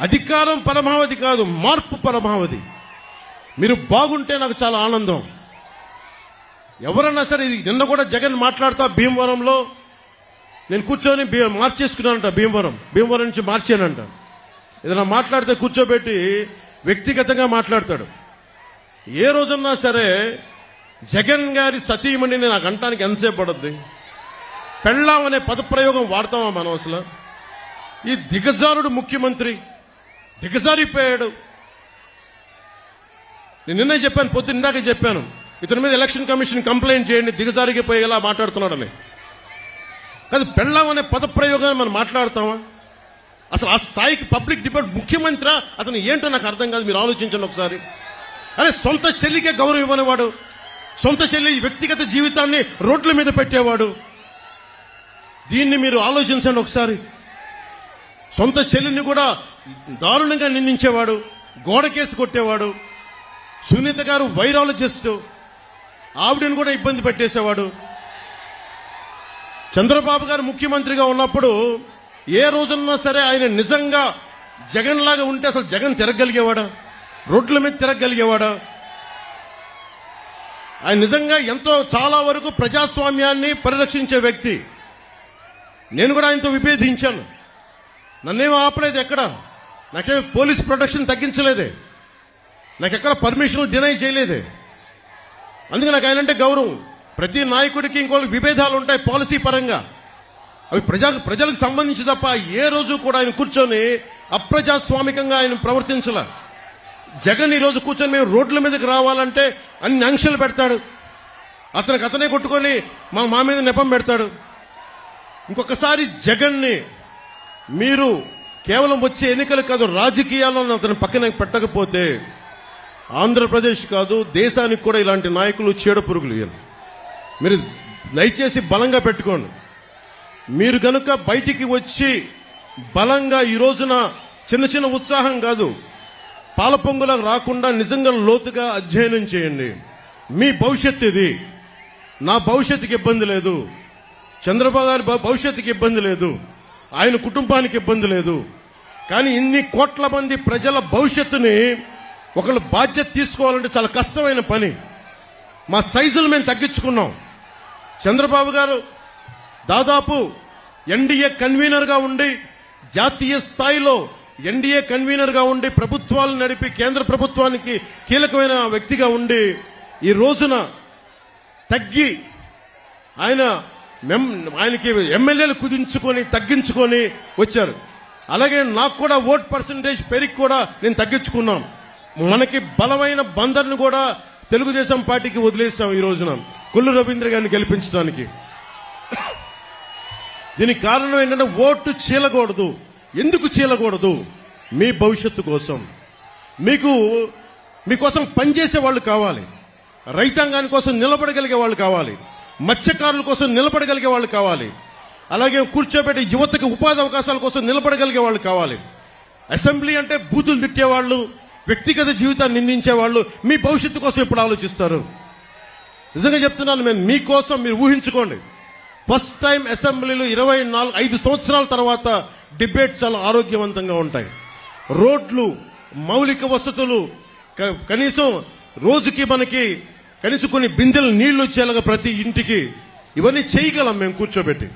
అధికారం పరమావధి కాదు మార్పు పరమావధి. మీరు బాగుంటే నాకు చాలా ఆనందం. ఎవరన్నా సరే ఇది నిన్న కూడా జగన్ మాట్లాడుతా భీమవరంలో నేను కూర్చొని భీ- మార్చేసుకున్నానంట భీమవరం. భీమవరం నుంచి మార్చానంట. ఏదైనా మాట్లాడితే కూర్చోబెట్టి వ్యక్తిగతంగా మాట్లాడతాడు. ఏ రోజన్నా సరే జగన్ గారి సతీమణిని నాకు అంటానికి ఎంతసేపు పడద్ది? పెళ్ళాం అనే పదప్రయోగం వాడతామా మనం అసలు? ఈ దిగజారుడు ముఖ్యమంత్రి. దిగజారిపోయాడు. నేను నిన్నే చెప్పాను పొద్దు ఇందాక చెప్పాను. ఇతని మీద ఎలక్షన్ కమిషన్ కంప్లైంట్ చేయండి దిగజారిపోయేలా మాట్లాడుతున్నాడని. కాదు పెళ్ళాం అనే పదప్రయోగాన్ని మనం మాట్లాడతామా? అసలు ఆ స్థాయికి పబ్లిక్ డిబేట్ ముఖ్యమంత్రి? అతను ఏంటో నాకు అర్థం కాదు మీరు ఆలోచించండి ఒకసారి. అరే సొంత చెల్లికే గౌరవం ఇవ్వనివాడు సొంత చెల్లి వ్యక్తిగత జీవితాన్ని రోడ్ల మీద పెట్టేవాడు. దీన్ని మీరు ఆలోచించండి ఒకసారి. సొంత చెల్లిని కూడా దారుణంగా నిందించేవాడు గోడకేసి కొట్టేవాడు సునీత గారు వైరాలజిస్ట్ ఆవిడని కూడా ఇబ్బంది పెట్టేసేవాడు. చంద్రబాబు గారు ముఖ్యమంత్రిగా ఉన్నప్పుడు ఏ రోజున్నా సరే ఆయన నిజంగా జగన్ లాగా ఉంటే అసలు జగన్ తిరగలిగేవాడా? రోడ్ల మీద తిరగలిగేవాడా? ఆయన నిజంగా ఎంతో చాలా వరకు ప్రజాస్వామ్యాన్ని పరిరక్షించే వ్యక్తి. నేను కూడా ఆయనతో విభేదించాను. నన్నేం ఆపలేదు ఎక్కడ? నాకేం పోలీస్ ప్రొటెక్షన్ తగ్గించలేదే. నాకు ఎక్కడ పర్మిషన్ డినై చేయలేదే. అందుకే నాకు ఆయన అంటే గౌరవం. ప్రతి నాయకుడికి ఇంకోళ్ళకి విభేదాలు ఉంటాయి పాలసీ పరంగా. అవి ప్రజా ప్రజలకు సంబంధించి తప్ప ఏ రోజు కూడా ఆయన కూర్చొని అప్రజాస్వామికంగా ఆయన ప్రవర్తించలే. జగన్ ఈ రోజు కూర్చొని మేము రోడ్ల మీదకి రావాలంటే అన్ని ఆంక్షలు పెడతాడు. అతనికి అతనే కొట్టుకొని మా మా మీద నెపం పెడతాడు. ఇంకొకసారి జగన్ని మీరు కేవలం వచ్చే ఎన్నికలు కాదు రాజకీయాలను అతను పక్కన పెట్టకపోతే ఆంధ్రప్రదేశ్ కాదు దేశానికి కూడా ఇలాంటి నాయకులు చీడపురుగులు మీరు దయచేసి బలంగా పెట్టుకోండి. మీరు కనుక బయటికి వచ్చి బలంగా ఈ రోజున చిన్న చిన్న ఉత్సాహం కాదు పాల రాకుండా నిజంగా లోతుగా అధ్యయనం చేయండి. మీ భవిష్యత్తు ఇది. నా భవిష్యత్తుకి ఇబ్బంది లేదు. చంద్రబాబు గారి భవిష్యత్తుకి ఇబ్బంది లేదు. ఆయన కుటుంబానికి ఇబ్బంది లేదు. కానీ ఇన్ని కోట్ల మంది ప్రజల భవిష్యత్తుని ఒకళ్ళు బాధ్యత తీసుకోవాలంటే చాలా కష్టమైన పని. మా సైజులు మేము తగ్గించుకున్నాం. చంద్రబాబు గారు దాదాపు ఎన్డీఏ కన్వీనర్గా ఉండి జాతీయ స్థాయిలో ఎన్డీఏ కన్వీనర్గా ఉండి ప్రభుత్వాలు నడిపి కేంద్ర ప్రభుత్వానికి కీలకమైన వ్యక్తిగా ఉండి ఈ రోజున తగ్గి ఆయన మెం- ఆయనకి ఎమ్మెల్యేలు కుదించుకొని తగ్గించుకొని వచ్చారు. అలాగే నాకు కూడా ఓట్ పర్సంటేజ్ పెరిగి కూడా నేను తగ్గించుకున్నాం మనకి బలమైన బందర్ను కూడా తెలుగుదేశం పార్టీకి వదిలేసాం ఈ రోజున. కొల్లు రవీంద్ర గారిని గెలిపించడానికి. దీనికి కారణం ఏంటంటే ఓటు చీలకూడదు. ఎందుకు చీలకూడదు? మీ భవిష్యత్తు కోసం. మీకు మీకోసం పనిచేసే వాళ్ళు కావాలి. రైతాంగాని కోసం నిలబడగలిగే వాళ్ళు కావాలి. మత్స్యకారుల కోసం నిలబడగలిగే వాళ్ళు కావాలి. అలాగే కూర్చోబెట్టే యువతకి ఉపాధి అవకాశాల కోసం నిలబడగలిగే వాళ్ళు కావాలి. అసెంబ్లీ అంటే బూతులు తిట్టేవాళ్ళు వ్యక్తిగత జీవితాన్ని నిందించేవాళ్ళు మీ భవిష్యత్తు కోసం ఎప్పుడు ఆలోచిస్తారు? నిజంగా చెప్తున్నాను మేము మీకోసం మీరు ఊహించుకోండి. ఫస్ట్ టైం అసెంబ్లీలో ఇరవై నాలుగు ఐదు సంవత్సరాల తర్వాత డిబేట్స్ చాలా ఆరోగ్యవంతంగా ఉంటాయి. రోడ్లు మౌలిక వసతులు క- కనీసం రోజుకి మనకి కనీసం కొన్ని బిందెలు నీళ్ళు వచ్చేలాగా ప్రతి ఇంటికి. ఇవన్నీ చేయగలం మేము కూర్చోబెట్టి.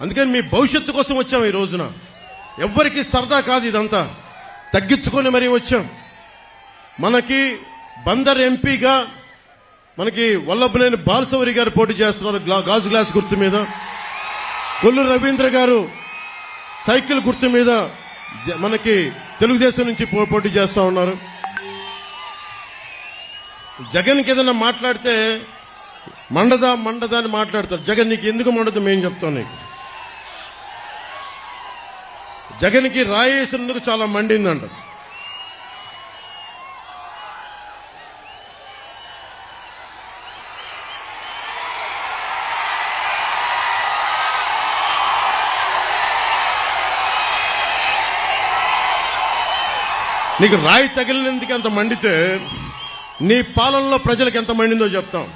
అందుకని మీ భవిష్యత్తు కోసం వచ్చాం ఈ రోజున. ఎవ్వరికి సరదా కాదు ఇదంతా. తగ్గించుకొని మరీ వచ్చాం. మనకి బందర్ ఎంపీగా మనకి వల్లభులేని బాలసౌరి గారు పోటీ చేస్తున్నారు గాజు గ్లాస్ గుర్తు మీద. కొల్లు రవీంద్ర గారు సైకిల్ గుర్తు మీద జ- మనకి తెలుగుదేశం నుంచి పో- పోటీ చేస్తూ ఉన్నారు. జగన్కి ఏదైనా మాట్లాడితే మండదా మండదా అని మాట్లాడతారు. జగన్ నీకు ఎందుకు మండదు? మేము చెప్తాం నీకు. జగన్కి రాయేసినందుకు చాలా మండిందంట. నీకు రాయి తగిలినందుకు ఎంత మండితే నీ పాలనలో ప్రజలకు ఎంత మండిందో చెప్తాం.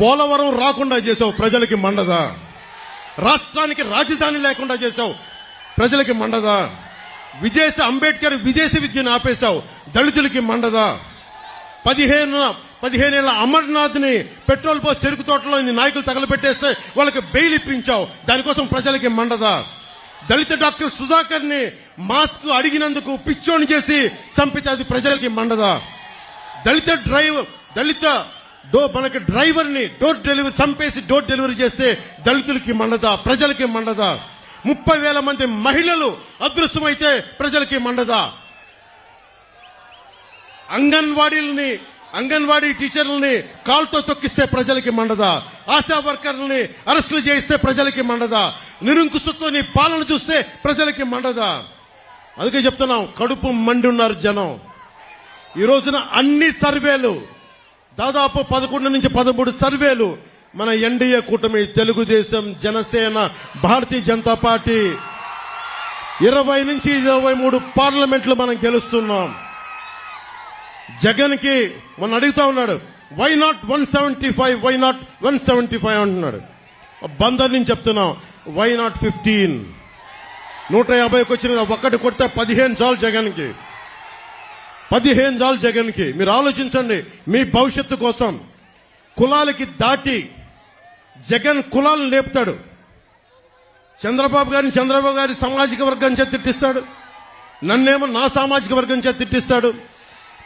పోలవరం రాకుండా చేసావు ప్రజలకి మండదా. రాష్ట్రానికి రాజధాని లేకుండా చేసావు ప్రజలకి మండదా? విదేశ అంబేద్కర్ విదేశీ విద్యను ఆపేశావు. దళితులకి మండదా? పదిహేను పదిహేనేళ్ళ అమర్నాథ్ని పెట్రోల్ పోసి చెరుకు తోటలో నీ నాయకులు తగలబెట్టేస్తే వాళ్ళకి బెయిల్ ఇప్పించావు. దానికోసం ప్రజలకి మండదా? దళిత డాక్టర్ సుధాకర్ని మాస్క్ అడిగినందుకు పిచ్చోని చేసి చంపితే అది ప్రజలకి మండదా? దళిత డ్రైవర్ దళిత డో మనకి డ్రైవర్ని డోర్ డెలివరీ చంపేసి డోర్ డెలివరీ చేస్తే దళితులకి మండదా? ప్రజలకి మండదా? ముప్పై వేల మంది మహిళలు అదృశ్యమైతే ప్రజలకి మండదా. అంగన్వాడీలని అంగన్వాడీ టీచర్లని కాల్తో తొక్కిస్తే ప్రజలకి మండదా. ఆశా వర్కర్లని అరెస్టులు చేయిస్తే ప్రజలకి మండదా. నిరుంకుశతో నీ పాలన చూస్తే ప్రజలకి మండదా. అందుకే చెప్తున్నాం కడుపు మండి ఉన్నారు జనం. ఈ రోజున అన్ని సర్వేలు దాదాపు పదకొండు నుంచి పదమూడు సర్వేలు మన ఎన్డీఏ కూటమి తెలుగుదేశం జనసేన భారతీయ జనతా పార్టీ. ఇరవై నుంచి ఇరవై మూడు పార్లమెంట్లు మనం గెలుస్తున్నాం. జగన్కి మొన్న అడుగుతా ఉన్నాడు why not one seventy five why not one seventy five అంటున్నాడు. బందర్ నుంచి చెప్తున్నాం వై నాట్ ఫిఫ్టీన్ నూట యాభైకి వచ్చిన ఒక్కటి కొడితే పదిహేను చాలు జగన్కి. పదిహేను చాలు జగన్కి. మీరు ఆలోచించండి మీ భవిష్యత్తు కోసం కులాలకి దాటి జగన్ కులాలను లేపుతాడు. చంద్రబాబు గారిని చంద్రబాబు గారి సామాజిక వర్గం చేత తిట్టిస్తాడు. నన్నేమో నా సామాజిక వర్గం చేత తిట్టిస్తాడు.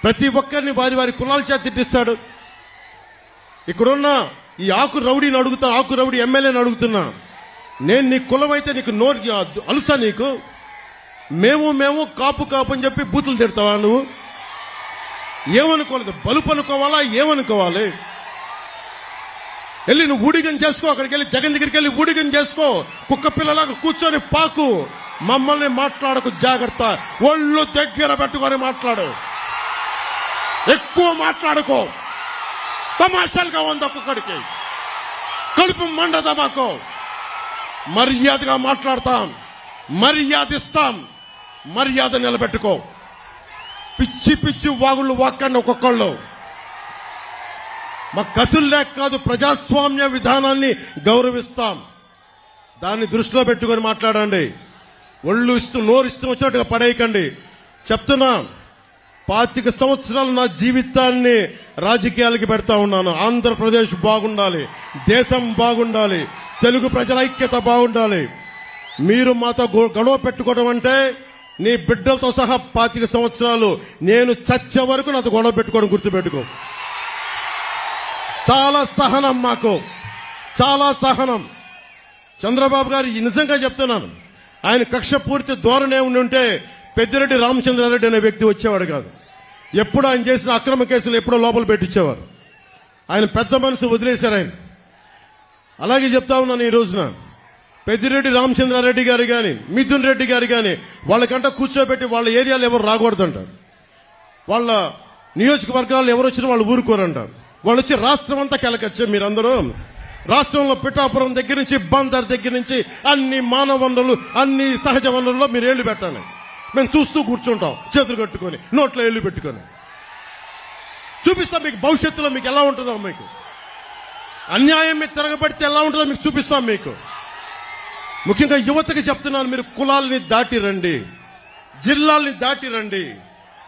ప్రతి ఒక్కరిని వారి వారి కులాల చేత తిట్టిస్తాడు. ఇక్కడున్న ఈ ఆకు రౌడీని అడుగుతా ఆకు రౌడీ ఎమ్మెల్యేని అడుగుతున్నా. నేను నీ కులం అయితే నీకు నోరు అలుసా నీకు? మేము మేము కాపు కాపు అని చెప్పి బూతులు తిడతావా నువ్వు? ఏమనుకోలేదు? బలుపు అనుకోవాలా? ఏమనుకోవాలి? వెళ్ళి నువ్వు ఊడిగం చేసుకో అక్కడికి వెళ్ళి జగన్ దగ్గరికి వెళ్ళి ఊడిగం చేసుకో. కుక్క పిల్లలాగా కూర్చొని పాకు. మమ్మల్ని మాట్లాడకు జాగ్రత్త. ఒళ్ళు దగ్గర పెట్టుకొని మాట్లాడు. ఎక్కువ మాట్లాడుకో. తమాషాలుగా ఉంది ఒక్కొక్కడికి. కడుపు మండదా మాకు మర్యాదగా మాట్లాడతాం. మర్యాద ఇస్తాం మర్యాద నిలబెట్టుకో. పిచ్చి పిచ్చి వాగుళ్ళు వాక్కండి ఒక్కొక్కళ్ళు. మా కసులు లేక కాదు ప్రజాస్వామ్య విధానాన్ని గౌరవిస్తాం. దాన్ని దృష్టిలో పెట్టుకొని మాట్లాడండి. ఒళ్ళు ఇస్తూ నోరు ఇష్టం వచ్చినట్టుగా పడేయకండి. చెప్తున్నా పాతిక సంవత్సరాలు నా జీవితాన్ని రాజకీయాలకి పెడతా ఉన్నాను. ఆంధ్రప్రదేశ్ బాగుండాలి దేశం బాగుండాలి తెలుగు ప్రజల ఐక్యత బాగుండాలి. మీరు మాతో గొ- గొడవ పెట్టుకోవడం అంటే నీ బిడ్డలతో సహా పాతిక సంవత్సరాలు నేను చచ్చే వరకు నాతో గొడవ పెట్టుకోవడం గుర్తుపెట్టుకో. చాలా సహనం మాకు. చాలా సహనం. చంద్రబాబు గారు ఈ నిజంగా చెప్తున్నాను. ఆయన కక్ష పూర్తి ధోరణే ఉండి ఉంటే పెద్దిరెడ్డి రామచంద్రారెడ్డి అనే వ్యక్తి వచ్చేవాడు కాదు. ఎప్పుడు ఆయన చేసిన అక్రమ కేసులు ఎప్పుడో లోపల పెట్టించేవారు. ఆయన పెద్ద మనసు వదిలేశారు ఆయన. అలాగే చెప్తా ఉన్నాను ఈ రోజున. పెద్దిరెడ్డి రామచంద్రారెడ్డి గారు కానీ మిథున్ రెడ్డి గారు కానీ వాళ్ళకంట కూర్చోబెట్టి వాళ్ళ ఏరియాలో ఎవరు రాకూడదంటారు. వాళ్ళ నియోజకవర్గాలు ఎవరు వచ్చినా వాళ్ళు ఊరుకోరంటారు. వాళ్ళు వచ్చి రాష్ట్రం అంతా కెలకొచ్చే మీరందరూ. రాష్ట్రంలో పిఠాపురం దగ్గర నుంచి బందర్ దగ్గర నుంచి అన్ని మానవ వనరులు అన్ని సహజ వనరుల్లో మీరు ఏళ్ళు పెట్టండి మేము చూస్తూ కూర్చుంటాం చేతులు కట్టుకొని నోట్లో ఏళ్ళు పెట్టుకొని. చూపిస్తాం మీకు భవిష్యత్తులో మీకు ఎలా ఉంటుందో మీకు. అన్యాయం మీద తిరగబడితే ఎలా ఉంటుందో మీకు చూపిస్తాం మీకు. ముఖ్యంగా యువతకి చెప్తున్నాను మీరు కులాల్ని దాటి రండి జిల్లాల్ని దాటి రండి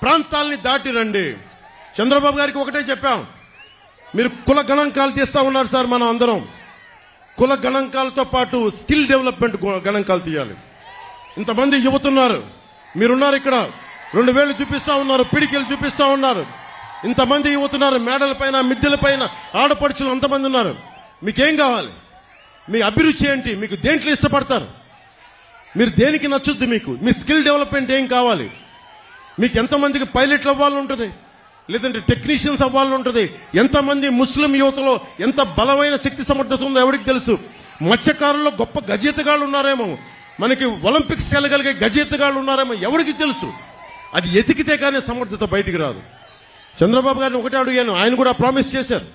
ప్రాంతాల్ని దాటి రండి. చంద్రబాబు గారికి ఒకటే చెప్పాం మీరు కుల గణాంకాలు తీస్తా ఉన్నారు సార్ మనం అందరం. కుల గణాంకాలతో పాటు స్కిల్ డెవలప్మెంట్ గణాంకాలు తీయాలి. ఇంతమంది యువత ఉన్నారు మీరున్నారు ఇక్కడ. రెండు వేలు చూపిస్తా ఉన్నారు పిడికిలు చూపిస్తా ఉన్నారు. ఇంతమంది యువత ఉన్నారు మేడల పైన మిద్దెల పైన ఆడపడుచులు అంతమంది ఉన్నారు. మీకేం కావాలి? మీ అభిరుచి ఏంటి? మీకు దేంట్లో ఇష్టపడతారు? మీరు దేనికి నచ్చుద్ది మీకు? మీ స్కిల్ డెవలప్మెంట్ ఏం కావాలి? మీకు ఎంతమందికి పైలట్లు అవ్వాలని ఉంటుంది లేదంటే టెక్నీషియన్స్ అవ్వాలని ఉంటుంది ఎంతమంది ముస్లిం యువతలో ఎంత బలమైన శక్తి సమర్థత ఉందో ఎవరికి తెలుసు? మత్స్యకారుల్లో గొప్ప గజేతగాళ్ళు ఉన్నారేమో. మనకి ఒలింపిక్స్ వెళ్ళగలిగే గజేతగాళ్ళు ఉన్నారేమో ఎవరికి తెలుసు? అది ఎతికితే కానీ సమర్థత బయటికి రాదు. చంద్రబాబు గారిని ఒకటే అడిగాను ఆయన కూడా ప్రామిస్ చేశారు.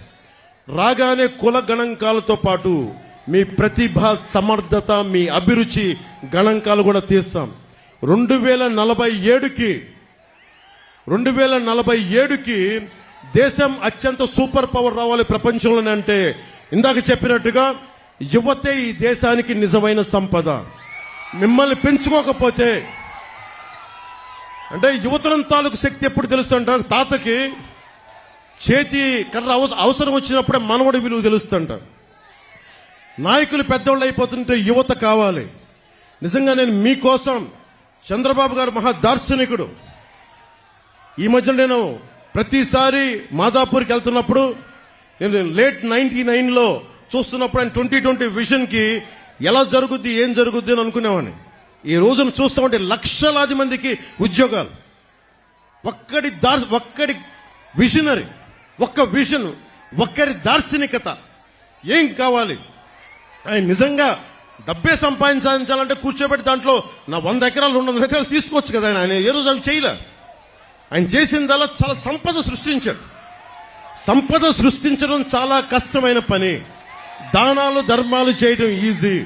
రాగానే కుల గణాంకాలతో పాటు మీ ప్రతిభ సమర్థత మీ అభిరుచి గణాంకాలు కూడా తీస్తాం. రెండు వేల నలభై ఏడుకి రెండు వేల నలభై ఏడుకి దేశం అత్యంత సూపర్ పవర్ రావాలి ప్రపంచంలోనే అంటే ఇందాక చెప్పినట్టుగా యువతే ఈ దేశానికి నిజమైన సంపద. మిమ్మల్ని పెంచుకోకపోతే అంటే యువతరం తాలూకు శక్తి ఎప్పుడు తెలుస్తుంట? తాతకి చేతి కర్ర అవస- అవసరం వచ్చినప్పుడే మనవడి విలువ తెలుస్తుంట. నాయకులు పెద్దోళ్ళు అయిపోతుంటే యువత కావాలి. నిజంగా నేను మీకోసం చంద్రబాబు గారు మహా దార్శనికుడు. ఈ మధ్యలో నేను ప్రతిసారి మాదాపూర్కి వెళ్తున్నప్పుడు నేను లేట్ నైన్టీ నైన్లో చూస్తున్నప్పుడు ఆయన ట్వంటీ ట్వంటీ విజన్కి ఎలా జరుగుద్ది ఏం జరుగుద్ది అని అనుకునేవాడిని. ఈ రోజున చూస్తామంటే లక్షలాది మందికి ఉద్యోగాలు. ఒక్కడి దార్ ఒక్కడి విజనరీ ఒక్క విజన్ ఒక్కరి దార్శనికత ఏం కావాలి? ఆయన నిజంగా డబ్బే సంపాదించాలంటే కూర్చోబెట్టి దాంట్లో నా వంద ఎకరాలు రెండు వందల ఎకరాలు తీసుకోవచ్చు కదా ఆయన. ఆయన ఏ రోజు అవి చేయలే. ఆయన చేసిందల్లా చాలా సంపద సృష్టించాడు. సంపద సృష్టించడం చాలా కష్టమైన పని. దానాలు ధర్మాలు చేయడం ఈజీ.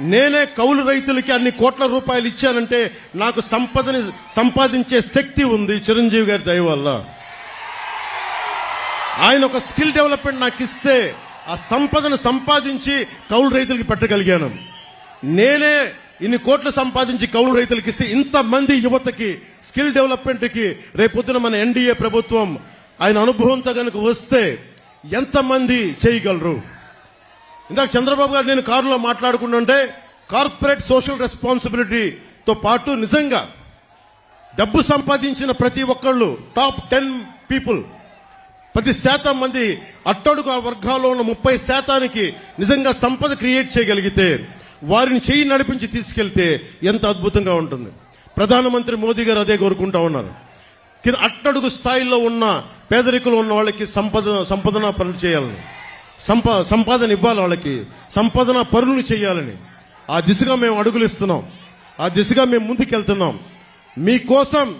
నేనే కౌలు రైతులకి అన్ని కోట్ల రూపాయలు ఇచ్చానంటే నాకు సంపదని సంపాదించే శక్తి ఉంది. చిరంజీవి గారి దయ వల్ల. ఆయన ఒక స్కిల్ డెవలప్మెంట్ నాకు ఇస్తే ఆ సంపదను సంపాదించి కౌలు రైతులకి పెట్టగలిగాను. నేనే ఇన్ని కోట్లు సంపాదించి కౌలు రైతులకి ఇస్తే ఇంతమంది యువతకి స్కిల్ డెవలప్మెంట్కి రేపొద్దున మన ఎన్డీఏ ప్రభుత్వం ఆయన అనుభవంతో కనుక వస్తే ఎంతమంది చేయగలరు? ఇందాక చంద్రబాబు గారు నేను కారులో మాట్లాడుకుంటుంటే కార్పొరేట్ సోషల్ రెస్పాన్సిబిలిటీతో పాటు నిజంగా డబ్బు సంపాదించిన ప్రతి ఒక్కళ్ళు టాప్ టెన్ పీపుల్ పది శాతం మంది అట్టడుగు వర్గాల్లో ఉన్న ముప్పై శాతానికి నిజంగా సంపద క్రియేట్ చేయగలిగితే వారిని చేయి నడిపించి తీసుకెళ్తే ఎంత అద్భుతంగా ఉంటుంది. ప్రధానమంత్రి మోదీ గారు అదే కోరుకుంటా ఉన్నారు. అట్టడుగు స్థాయిలో ఉన్న పేదరికులు ఉన్న వాళ్ళకి సంపద సంపదన పనులు చేయాలని. సంపా సంపాదన ఇవ్వాలి వాళ్ళకి. సంపాదన పనులు చేయాలని. ఆ దిశగా మేము అడుగులు ఇస్తున్నాం. ఆ దిశగా మేము ముందుకెళ్తున్నాం. మీకోసం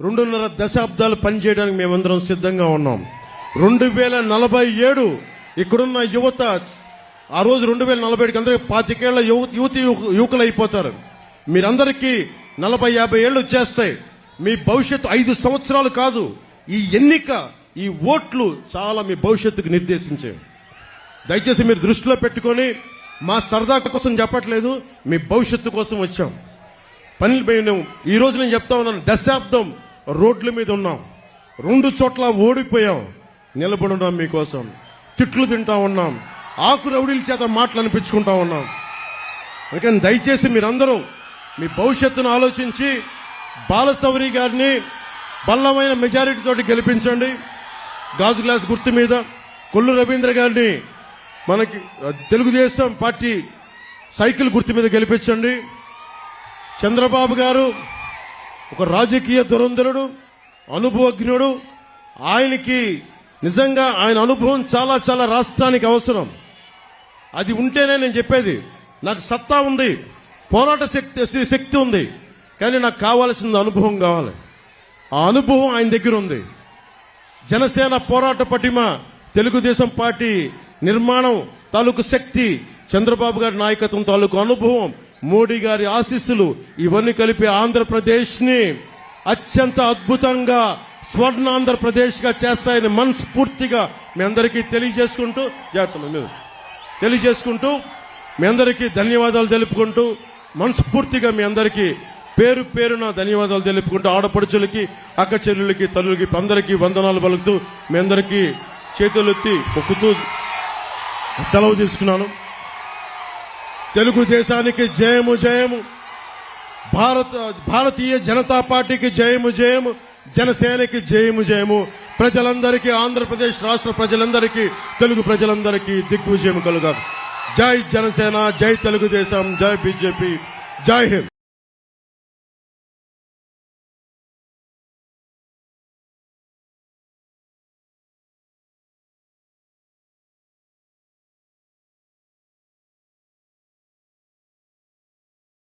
రెండున్నర దశాబ్దాలు పనిచేయడానికి మేమందరం సిద్ధంగా ఉన్నాం. రెండు వేల నలభై ఏడు ఇక్కడున్న యువత ఆ రోజు రెండు వేల నలభై ఏడుకి అందరికీ పాతికేళ్ళ యువతి యువకులు అయిపోతారు మీరందరికీ నలభై యాభై ఏళ్ళు వచ్చేస్తాయి. మీ భవిష్యత్తు ఐదు సంవత్సరాలు కాదు ఈ ఎన్నిక ఈ ఓట్లు చాలా మీ భవిష్యత్తుకు నిర్దేశించేవి దయచేసి మీరు దృష్టిలో పెట్టుకొని మా సరదా కోసం చెప్పట్లేదు మీ భవిష్యత్తు కోసం వచ్చాం. పని మేము ఈ రోజు నేను చెప్తా ఉన్నాను దశాబ్దం రోడ్ల మీద ఉన్నాం. రెండు చోట్ల ఓడిపోయాం. నిలబడి ఉన్నాం మీకోసం. తిట్లు తింటా ఉన్నాం. ఆకు రౌడీల చేత మాటలు అనిపించుకుంటా ఉన్నాం. అందుకని దయచేసి మీరందరూ మీ భవిష్యత్తును ఆలోచించి బాలసౌరి గారిని బల్లమైన మెజారిటీ తోటి గెలిపించండి. గాజు గ్లాస్ గుర్తు మీద కొల్లు రవీంద్ర గారిని మనకి తెలుగుదేశం పార్టీ సైకిల్ గుర్తు మీద గెలిపించండి. చంద్రబాబు గారు ఒక రాజకీయ దురంధరుడు అనుభవజ్ఞుడు. ఆయనకి నిజంగా ఆయన అనుభవం చాలా చాలా రాష్ట్రానికి అవసరం. అది ఉంటేనే నేను చెప్పేది. నాకు సత్తా ఉంది. పోరాట శక్తి శక్తి ఉంది. కానీ నాకు కావాల్సింది అనుభవం కావాలి. ఆ అనుభవం ఆయన దగ్గర ఉంది. జనసేన పోరాట పటిమ తెలుగుదేశం పార్టీ నిర్మాణం తాలూకు శక్తి చంద్రబాబు గారి నాయకత్వం తాలూకు అనుభవం మోడీ గారి ఆశీస్సులు ఇవన్నీ కలిపి ఆంధ్రప్రదేశ్ని అత్యంత అద్భుతంగా స్వర్ణ ఆంధ్రప్రదేశ్గా చేస్తాయని మనస్ఫూర్తిగా మీ అందరికీ తెలియజేసుకుంటూ జాగ్రత్తలు. మీరు తెలియజేసుకుంటూ మీ అందరికీ ధన్యవాదాలు తెలుపుకుంటూ మనస్ఫూర్తిగా మీ అందరికీ పేరు పేరున ధన్యవాదాలు తెలుపుకుంటూ ఆడపడుచులకి అక్క చెల్లెలకి తల్లులకి అందరికీ వందనాలు పలుకుతూ మీ అందరికీ చేతులెత్తి మొక్కుతూ సెలవు తీసుకున్నాను. తెలుగుదేశానికి జయము జయము. భారత భారతీయ జనతా పార్టీకి జయము జయము. జనసేనకి జయము జయము. ప్రజలందరికీ ఆంధ్రప్రదేశ్ రాష్ట్ర ప్రజలందరికీ తెలుగు ప్రజలందరికీ దిగ్విజయం కలుగా జై జనసేన జై తెలుగుదేశం జై బీజేపీ జై హింద్.